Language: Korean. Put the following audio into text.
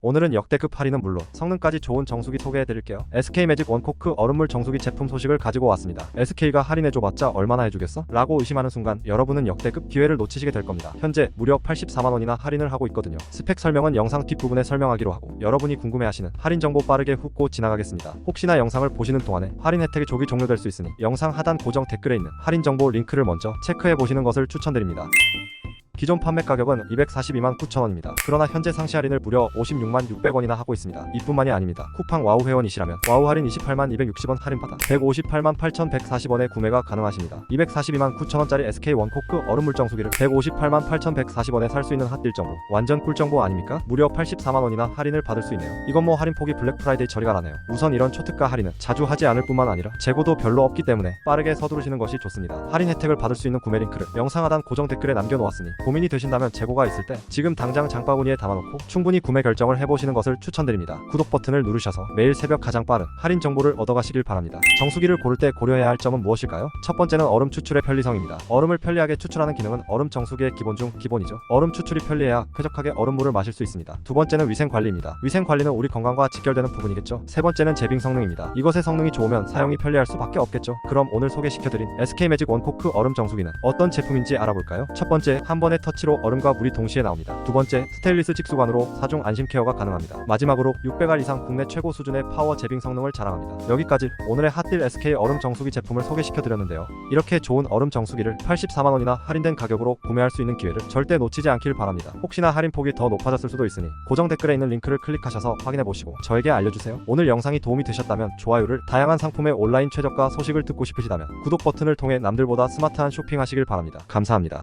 오늘은 역대급 할인은 물론 성능까지 좋은 정수기 소개해드릴게요. SK 매직 원코크 얼음물 정수기 제품 소식을 가지고 왔습니다. SK가 할인해줘봤자 얼마나 해주겠어? 라고 의심하는 순간 여러분은 역대급 기회를 놓치시게 될 겁니다. 현재 무려 84만원이나 할인을 하고 있거든요. 스펙 설명은 영상 뒷부분에 설명하기로 하고 여러분이 궁금해하시는 할인 정보 빠르게 훑고 지나가겠습니다. 혹시나 영상을 보시는 동안에 할인 혜택이 조기 종료될 수 있으니 영상 하단 고정 댓글에 있는 할인 정보 링크를 먼저 체크해 보시는 것을 추천드립니다. 기존 판매 가격은 242만 9천원입니다. 그러나 현재 상시 할인을 무려 56만 600원이나 하고 있습니다. 이뿐만이 아닙니다. 쿠팡 와우 회원이시라면 와우 할인 28만 260원 할인받아 158만 8,140원에 구매가 가능하십니다. 242만 9천원짜리 SK 원코크 얼음 물 정수기를 158만 8,140원에 살 수 있는 핫딜 정보. 완전 꿀 정보 아닙니까? 무려 84만 원이나 할인을 받을 수 있네요. 이건 뭐 할인 폭이 블랙 프라이데이 처리가 나네요. 우선 이런 초특가 할인은 자주 하지 않을 뿐만 아니라 재고도 별로 없기 때문에 빠르게 서두르시는 것이 좋습니다. 할인 혜택을 받을 수 있는 구매 링크를 영상 하단 고정 댓글에 남겨놓았으니 고민이 되신다면 재고가 있을 때 지금 당장 장바구니에 담아놓고 충분히 구매 결정을 해보시는 것을 추천드립니다. 구독 버튼을 누르셔서 매일 새벽 가장 빠른 할인 정보를 얻어가시길 바랍니다. 정수기를 고를 때 고려해야 할 점은 무엇일까요? 첫 번째는 얼음 추출의 편리성입니다. 얼음을 편리하게 추출하는 기능은 얼음 정수기의 기본 중 기본이죠. 얼음 추출이 편리해야 쾌적하게 얼음물을 마실 수 있습니다. 두 번째는 위생 관리입니다. 위생 관리는 우리 건강과 직결되는 부분이겠죠. 세 번째는 제빙 성능입니다. 이것의 성능이 좋으면 사용이 편리할 수밖에 없겠죠. 그럼 오늘 소개시켜드린 SK 매직 원코크 얼음 정수기는 어떤 제품인지 알아볼까요? 첫 번째, 한 번의 터치로 얼음과 물이 동시에 나옵니다. 두 번째, 스테인리스 직수관으로 사중 안심 케어가 가능합니다. 마지막으로 600알 이상 국내 최고 수준의 파워 제빙 성능을 자랑합니다. 여기까지 오늘의 핫딜 SK 얼음 정수기 제품을 소개시켜 드렸는데요. 이렇게 좋은 얼음 정수기를 84만 원이나 할인된 가격으로 구매할 수 있는 기회를 절대 놓치지 않길 바랍니다. 혹시나 할인 폭이 더 높아졌을 수도 있으니 고정 댓글에 있는 링크를 클릭하셔서 확인해 보시고 저에게 알려주세요. 오늘 영상이 도움이 되셨다면 좋아요를 다양한 상품의 온라인 최저가 소식을 듣고 싶으시다면 구독 버튼을 통해 남들보다 스마트한 쇼핑하시길 바랍니다. 감사합니다.